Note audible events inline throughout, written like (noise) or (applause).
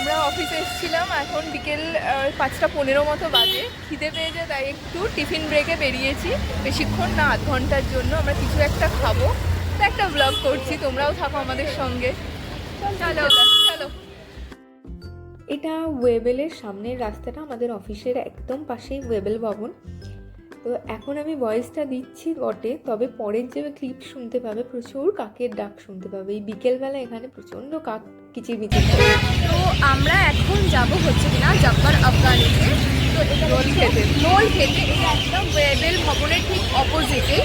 আমরা অফিসে এসেছিলাম, এখন বিকেল পাঁচটা পনেরো মতো বাজে। খিদে পেয়েছে তাই একটু টিফিন ব্রেকে বেরিয়েছি। বেশিক্ষণ না, আধ ঘণ্টার জন্য আমরা কিছু একটা খাব। তো একটা ব্লগ করছি, তোমরাও থাকো আমাদের সঙ্গে। চলো চলো। এটা ওয়েবেলের সামনের রাস্তাটা, আমাদের অফিসের একদম পাশেই ওয়েবেল ভবন। তো এখন আমি ভয়েসটা দিচ্ছি বটে তবে পরের যে ক্লিপ শুনতে পাবে প্রচুর কাকের ডাক শুনতে পাবে। এই বিকেলবেলা এখানে প্রচণ্ড কাক কিচির মিচির তো আমরা এখন যাব হচ্ছে কিনা জাপার আফগানিতে। তো খেতে। রোল খেতে এটা একদম ভবনের ঠিক অপোজিটে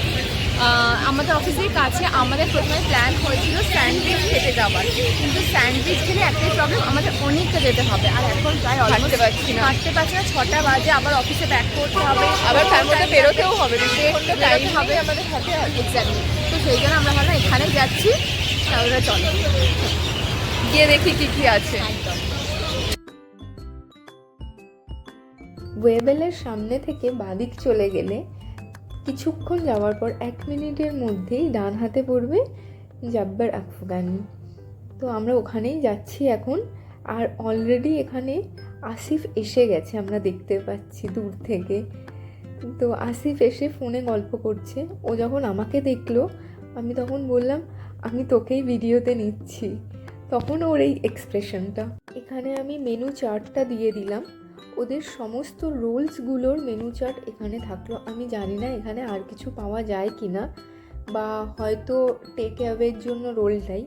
আমাদের অফিসের কাছে আমাদের প্রথমে প্ল্যান হয়েছিল স্যান্ডউইচ খেতে যাওয়ার। কিন্তু স্যান্ডউইচ খেলে একটাই প্রবলেম আমাদের অনেকটা যেতে হবে। আর এখন প্রায় হাঁটতে পারছি না। হাঁটতে পারছি না ছটা বাজে আবার অফিসে ব্যাক করতে হবে। আবার তার মধ্যে বেরোতেও হবে টাইম হবে। আমাদের হাতে এক্স্যাক্টলি তো সেই জন্য আমরা ভাবলাম এখানে যাচ্ছি তাহলে চলো। গিয়ে দেখি কি কি আছে। ওয়েবেলের সামনে থেকে বাদিক চলে গেলে কিছুক্ষণ যাওয়ার পর এক মিনিটের মধ্যেই ডান হাতে পড়বে জাব্বার আফগানি। তো আমরা ওখানেই যাচ্ছি এখন। আর অলরেডি এখানে আসিফ এসে গেছে, আমরা দেখতে পাচ্ছি দূর থেকে। তো আসিফ এসে ফোনে গল্প করছে। ও যখন আমাকে দেখল, আমি তখন বললাম, আমি তোকেই ভিডিওতে নিচ্ছি। তখন ওর এই এক্সপ্রেশনটা এখানে আমি মেনু চার্টটা দিয়ে দিলাম। ওদের সমস্ত রোলসগুলোর মেনু চার্ট এখানে থাকল। আমি জানি না এখানে আর কিছু পাওয়া যায় কি না বা হয়তো টেক অ্যাওয়ের জন্য রোলটাই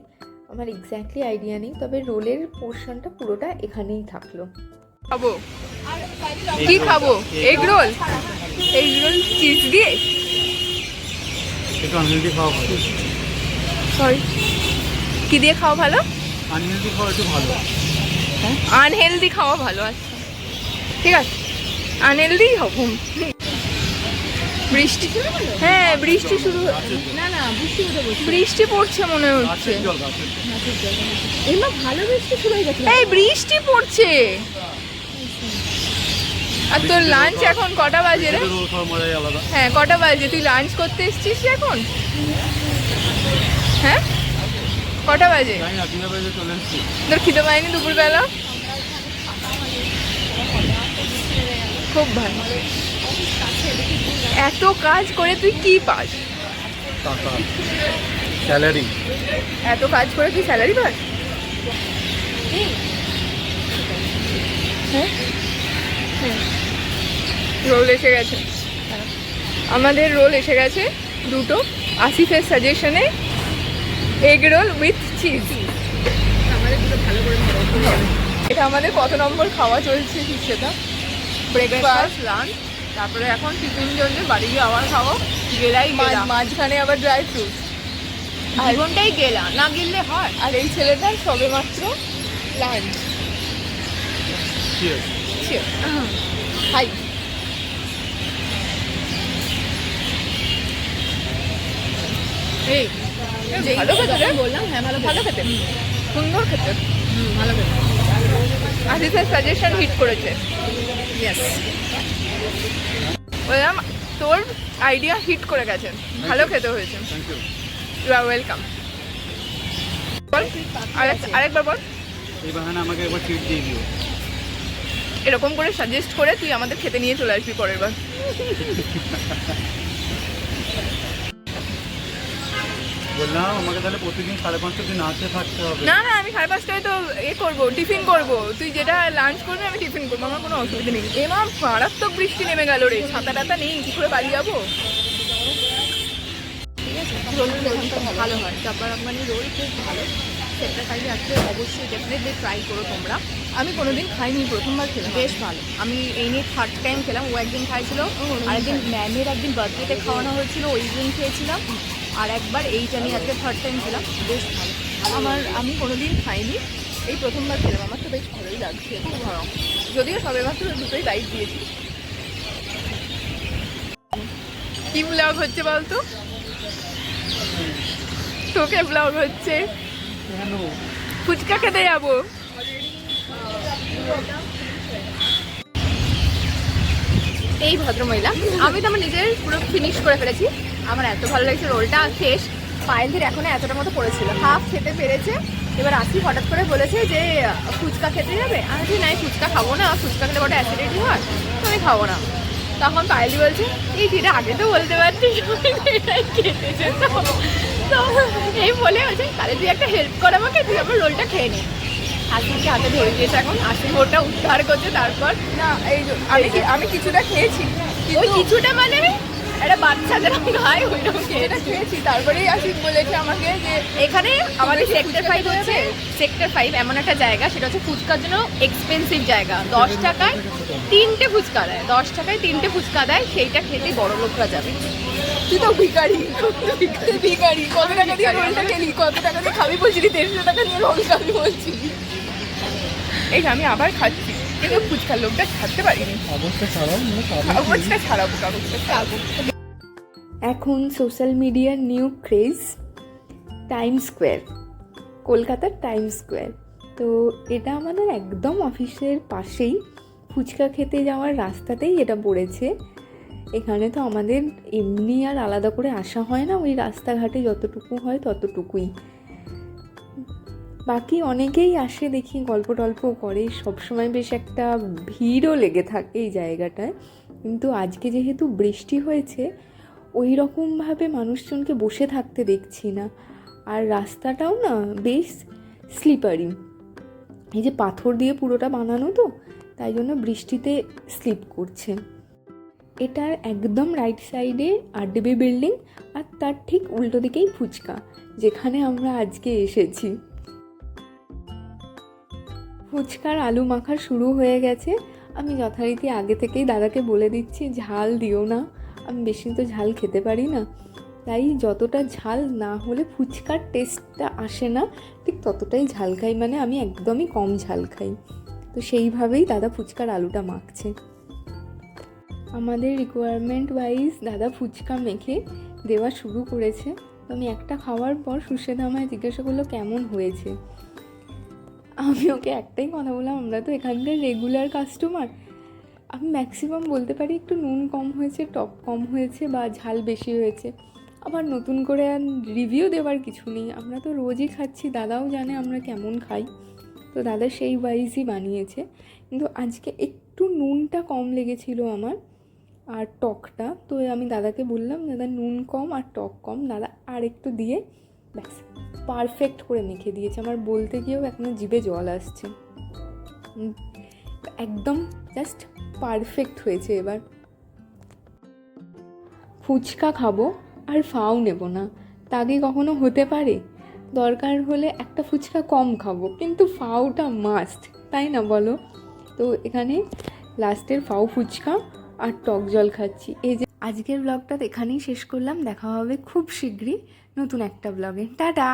আমার এক্স্যাক্টলি আইডিয়া নেই তবে রোলের পোর্শনটা পুরোটা এখানেই থাকল। খাব। কি খাব? Egg roll egg roll cheese দিয়ে? একটু আনহেলদি খাওয়া ভালো। সরি কি দিয়ে খাওয়া ভালো? আনহেলদি খাওয়া একটু ভালো। আনহেলদি খাওয়া ভালো আচ্ছা। ঠিক আছে। আনহেলদি হব বৃষ্টি হ্যাঁ বৃষ্টি শুরু হচ্ছে না না বৃষ্টি বৃষ্টি পড়ছে মনে হচ্ছে। ভালো বৃষ্টি শুরু হয়ে গেছে। এই বৃষ্টি পড়ছে। আর তোর লাঞ্চ এখন কটা বাজে রে? হ্যাঁ কটা বাজে? তুই লাঞ্চ করতে এসছিস এখন? হ্যাঁ? কটা বাজে? তোর খিদে পায়নি দুপুরবেলা? খুব ভালো এত কাজ করে তুই কি পাস? টাকা। স্যালারি। এত কাজ করে তুই স্যালারি পাস? হ্যাঁ? রোল এসে গেছে। আমাদের রোল এসে গেছে দুটো। আসিফের সাজেশনে এগ রোল উইথ চিজ এটা আমাদের কত নম্বর খাওয়া চলছে সেটা ব্রেকফাস্ট লাঞ্চ তারপরে এখন টিফিন জন্য বাড়ি গিয়ে আবার খাব। গেলাই মাঝখানে আবার ড্রাই ফ্রুট জীবনটাই গেলা না গেলে হয়। আর এই ছেলেটার সবে মাত্র লাঞ্চ হাই এই ভালো খেতে বললাম হ্যাঁ ভালো ভালো খেতে। সুন্দর খেতে। ভালো খেতে। আজিজের সাজেশন হিট করেছে। ইয়েস বললাম তোর আইডিয়া হিট করে গেছেন ভালো খেতে হয়েছে। Thank you. You are welcome বল আরেকবার বল। এই বাহানে আমাকে একবার ট্রিট দিয়ে দিও। এরকম করে সাজেস্ট করে তুই আমাদের খেতে নিয়ে চলে আসবি পরের বার। (laughs) বললাম আমাকে তাহলে প্রতিদিন সাড়ে পাঁচটা দিন আসে থাকতে হবে। না না আমি সাড়ে পাঁচটায় তো এ করব টিফিন করব। তুই যেটা লাঞ্চ করবি আমি টিফিন করব আমার কোনো অসুবিধা নেই। এমা মারাত্মক বৃষ্টি নেমে গেল রে ছাতা টাতা নেই কি করে বাড়ি যাব? ভালো হয়। চাপার আফগানি রোল খুব ভালো। সেটা খাইলে আজকে অবশ্যই ডেফিনেটলি ট্রাই করো তোমরা। আমি কোনোদিন খাইনি প্রথমবার খেলাম। বেশ ভালো। আমি এই নিয়ে থার্ড টাইম খেলাম ও একদিন খাইছিল আর একদিন ম্যামের একদিন বার্থডেতে খাওয়ানো হয়েছিল ওই দিন খেয়েছিলাম। আর একবার এইটা নিয়ে আজকে থার্ড টাইম খেলাম বেশ ভালো। আমার আমি কোনোদিন খাইনি এই প্রথমবার খেলাম আমার তো বেশ ভালোই লাগছে। খুব ভালো যদিও সবে মাত্র দুটোই বাইক দিয়েছি। কি ব্লগ হচ্ছে বলতো? তোকে ব্লগ হচ্ছে। ফুচকা খেতে যাব। এই ভদ্রমহিলা। আমি তো আমার নিজের পুরো ফিনিশ করে ফেলেছি। আমার এত ভালো লাগছে রোলটা শেষ। পায়েলদের এখনও এতটা মতো পড়েছিল। হাফ খেতে পেরেছে। এবার আসি হঠাৎ করে বলেছে যে, ফুচকা খেতে যাবে? আমি বলছি, নাই, ফুচকা খাব না। ফুচকা খেতে বড় অ্যাসিডিটি হয়। তো আমি খাব না। তখন পায়েলি বলছে, এই যেটা আগে তো বলতে এটাই খেতে তো। এই বলে বলছে তাহলে তুই একটা হেল্প কর আমাকে, তুই আমার রোলটা খেয়ে নে। আসিকে হাতে ধরে দিয়েছে এখন। আসি ওটা উদ্ধার করছে তারপর না এই আমি আমি কিছুটা খেয়েছি। ওই কিছুটা মানে? একটা বাচ্চা যেরকম খায় ওইরকম খেয়ে এটা খেয়েছি তারপরেই আশিক বলেছে আমাকে যে এখানে আমাদের সেক্টর ফাইভ খেতে হচ্ছে সেক্টর ফাইভ এমন একটা জায়গা সেটা হচ্ছে ফুচকার জন্য এক্সপেন্সিভ জায়গা। দশ টাকায় তিনটে ফুচকা দেয়। দশ টাকায় তিনটে ফুচকা দেয় সেইটা খেতেই বড় লোকরা যাবে। তুই তো ভিখারি তুই ভিখারি। কত টাকা দিয়ে রোলটা খেলি? কত টাকা দিয়ে খাবি বলছিলি? দেড়শো টাকা দিয়ে রোল খাবি বলছিলি। এই আমি আবার খাচ্ছি। কিন্তু ফুচকার লোকটা ছাড়তে পারিনি। অবস্থা ছাড়াও মানে কাগজটা ছাড়াবো কাগজটা ছাড়াবো এখন সোশ্যাল মিডিয়ার নিউ ক্রেজ টাইম স্কোয়ার কলকাতার টাইম স্কোয়ার তো এটা আমাদের একদম অফিসের পাশেই ফুচকা খেতে যাওয়ার রাস্তাতেই এটা পড়েছে। এখানে তো আমাদের এমনি আর আলাদা করে আসা হয় না ওই রাস্তাঘাটে যতটুকু হয় ততটুকুই। বাকি অনেকেই আসে দেখি গল্প টল্প করে, সবসময় বেশ একটা ভিড়ও লেগে থাকে এই জায়গাটায়। কিন্তু আজকে যেহেতু বৃষ্টি হয়েছে ওই রকমভাবে মানুষজনকে বসে থাকতে দেখছি না। আর রাস্তাটাও না বেশ স্লিপারি এই যে পাথর দিয়ে পুরোটা বানানো তো, তাই জন্য বৃষ্টিতে স্লিপ করছে। এটার একদম রাইট সাইডে আরডিবি বিল্ডিং আর তার ঠিক উল্টো দিকেই ফুচকা, যেখানে আমরা আজকে এসেছি। ফুচকার আলু মাখা শুরু হয়ে গেছে। আমি যথারীতি আগে থেকেই দাদাকে বলে দিচ্ছি, ঝাল দিও না। আমি বেশি তো ঝাল খেতে পারি না। তাই যতটা ঝাল না হলে ফুচকার টেস্টটা আসে না, ঠিক ততটাই ঝাল খাই। মানে আমি একদমই কম ঝাল খাই। তো সেইভাবেই দাদা ফুচকার আলুটা মাখছে। আমাদের রিকোয়ারমেন্ট ওয়াইজ দাদা ফুচকা মেখে দেওয়া শুরু করেছে। তো আমি একটা খাওয়ার পর সুশেদা আমায় জিজ্ঞাসা করল, কেমন হয়েছে? আমি ওকে একটাই কথা বললাম, আমরা তো এখানকার রেগুলার কাস্টমার আমি ম্যাক্সিমাম বলতে পারি একটু নুন কম হয়েছে, টক কম হয়েছে বা ঝাল বেশি হয়েছে। আবার নতুন করে আর রিভিউ দেওয়ার কিছু নেই। আমরা তো রোজই খাচ্ছি, দাদাও জানে আমরা কেমন খাই। তো দাদা সেই ওয়াইজই বানিয়েছে। কিন্তু আজকে একটু নুনটা কম লেগেছিল আমার আর টকটা। তো আমি দাদাকে বললাম, দাদা, নুন কম আর টক কম। দাদা আর একটু দিয়ে ব্যাস পারফেক্ট করে মেখে দিয়েছে। আমার বলতে গিয়েও এখনও জিভে জল আসছে। একদম জাস্ট পারফেক্ট হয়েছে এবার। ফুচকা খাব আর ফাও নেব না। তা কি কখনো হতে পারে? দরকার হলে একটা ফুচকা কম খাব, কিন্তু ফাউটা মাস্ট তাই না বলো? তো এখানে লাস্টের ফাউ ফুচকা আর টক জল খাচ্ছি। এই যে, আজকের ব্লগটা এখানেই শেষ করলাম। দেখা হবে খুব শীঘ্রই। নতুন একটা ব্লগে টাটা!